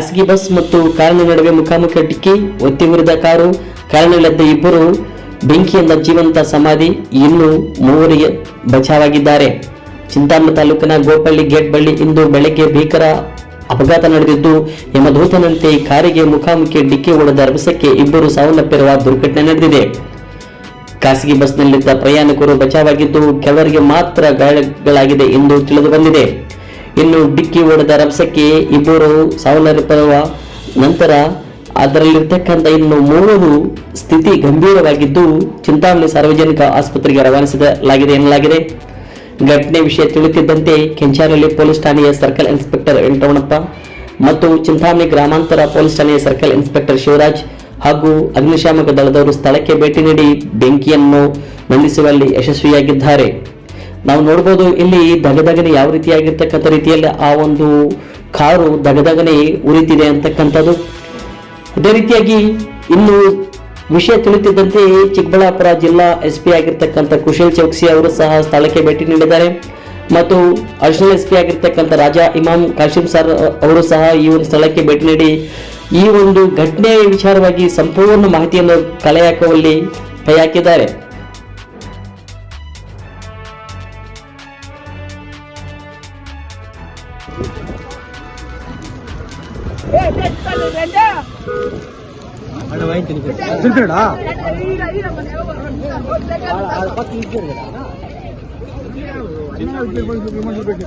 ಖಾಸಗಿ ಬಸ್ ಮತ್ತು ಕಾರಿನ ನಡುವೆ ಮುಖಾಮುಖಿ ಡಿಕ್ಕಿ ಒತ್ತಿ ಉರಿದ ಕಾರು, ಕಾರಿನಲ್ಲಿದ್ದ ಇಬ್ಬರು ಬೆಂಕಿಯಿಂದ ಜೀವಂತ ಸಮಾಧಿ, ಇನ್ನು ಮೂವರಿಗೆ ಬಚಾವಾಗಿದ್ದಾರೆ. ಚಿಂತಾಮಣಿ ತಾಲೂಕಿನ ಗೋಪಳ್ಳಿ ಗೇಟ್ ಬಳಿ ಇಂದು ಬೆಳಗ್ಗೆ ಭೀಕರ ಅಪಘಾತ ನಡೆದಿದ್ದು ಯಮದೂತನಂತೆ ಕಾರಿಗೆ ಮುಖಾಮುಖಿ ಡಿಕ್ಕಿ ಹೊಡೆದ ರಭಸಕ್ಕೆ ಇಬ್ಬರು ಸಾವನ್ನಪ್ಪಿರುವ ದುರ್ಘಟನೆ ನಡೆದಿದೆ. ಖಾಸಗಿ ಬಸ್ನಲ್ಲಿದ್ದ ಪ್ರಯಾಣಿಕರು ಬಚಾವಾಗಿದ್ದು ಕೆಲವರಿಗೆ ಮಾತ್ರ ಗಾಯಗಳಾಗಿದೆ ಎಂದು ತಿಳಿದು ಬಂದಿದೆ. ಇನ್ನು ಡಿಕ್ಕಿ ಹೊಡೆದ ರಭಸಕ್ಕೆ ಇಬ್ಬರು ಸಾವನ್ನಪ್ಪಿರುವ ನಂತರ ಅದರಲ್ಲಿರ್ತಕ್ಕಂಥ ಇನ್ನು ಮೂವರು ಸ್ಥಿತಿ ಗಂಭೀರವಾಗಿದ್ದು ಚಿಂತಾಮಣಿ ಸಾರ್ವಜನಿಕ ಆಸ್ಪತ್ರೆಗೆ ರವಾನಿಸಲಾಗಿದೆ ಎನ್ನಲಾಗಿದೆ. ಘಟನೆ ವಿಷಯ ತಿಳಿಯುತ್ತಿದ್ದಂತೆ ಕೆಂಚಾನಹಳ್ಳಿ ಪೊಲೀಸ್ ಠಾಣೆಯ ಸರ್ಕಲ್ ಇನ್ಸ್ಪೆಕ್ಟರ್ ವೆಂಕಟರಮಣಪ್ಪ ಮತ್ತು ಚಿಂತಾಮಣಿ ಗ್ರಾಮಾಂತರ ಪೊಲೀಸ್ ಠಾಣೆಯ ಸರ್ಕಲ್ ಇನ್ಸ್ಪೆಕ್ಟರ್ ಶಿವರಾಜ್ ಹಾಗೂ ಅಗ್ನಿಶಾಮಕ ದಳದವರು ಸ್ಥಳಕ್ಕೆ ಭೇಟಿ ನೀಡಿ ಬೆಂಕಿಯನ್ನು ನಂದಿಸುವಲ್ಲಿ ಯಶಸ್ವಿಯಾಗಿದ್ದಾರೆ. ನಾವು ನೋಡ್ಬೋದು ಇಲ್ಲಿ ದಗದಗನೆ ಯಾವ ರೀತಿಯಾಗಿರ್ತಕ್ಕಂಥ ರೀತಿಯಲ್ಲಿ ಆ ಒಂದು ಕಾರು ದಗದಗನೆ ಉರಿತಿದೆ ಅಂತಕ್ಕಂಥದ್ದು. ಅದೇ ರೀತಿಯಾಗಿ ಇನ್ನು ವಿಷಯ ತಿಳಿತಿದ್ದಂತೆ ಚಿಕ್ಕಬಳ್ಳಾಪುರ ಜಿಲ್ಲಾ ಎಸ್ ಪಿ ಆಗಿರ್ತಕ್ಕಂಥ ಕುಶಲ್ ಚೌಕ್ಸಿ ಅವರು ಸಹ ಸ್ಥಳಕ್ಕೆ ಭೇಟಿ ನೀಡಿದ್ದಾರೆ. ಮತ್ತು ಅಡಿಷನಲ್ ಎಸ್ ಪಿ ಆಗಿರ್ತಕ್ಕಂಥ ರಾಜಾ ಇಮಾಮ್ ಕಾಶಿಂ ಸರ್ ಅವರು ಸಹ ಈ ಒಂದು ಸ್ಥಳಕ್ಕೆ ಭೇಟಿ ನೀಡಿ ಈ ಒಂದು ಘಟನೆ ವಿಚಾರವಾಗಿ ಸಂಪೂರ್ಣ ಮಾಹಿತಿಯನ್ನು ಕಲೆ ಹಾಕುವಲ್ಲಿ ಕೈ ಹಾಕಿದ್ದಾರೆ. அட வாங்கி தினுக்கு இருக்குடா அது பத்து இருக்குடா சின்ன விட்டு போய் சுப்பிரமணியம் போயிட்டு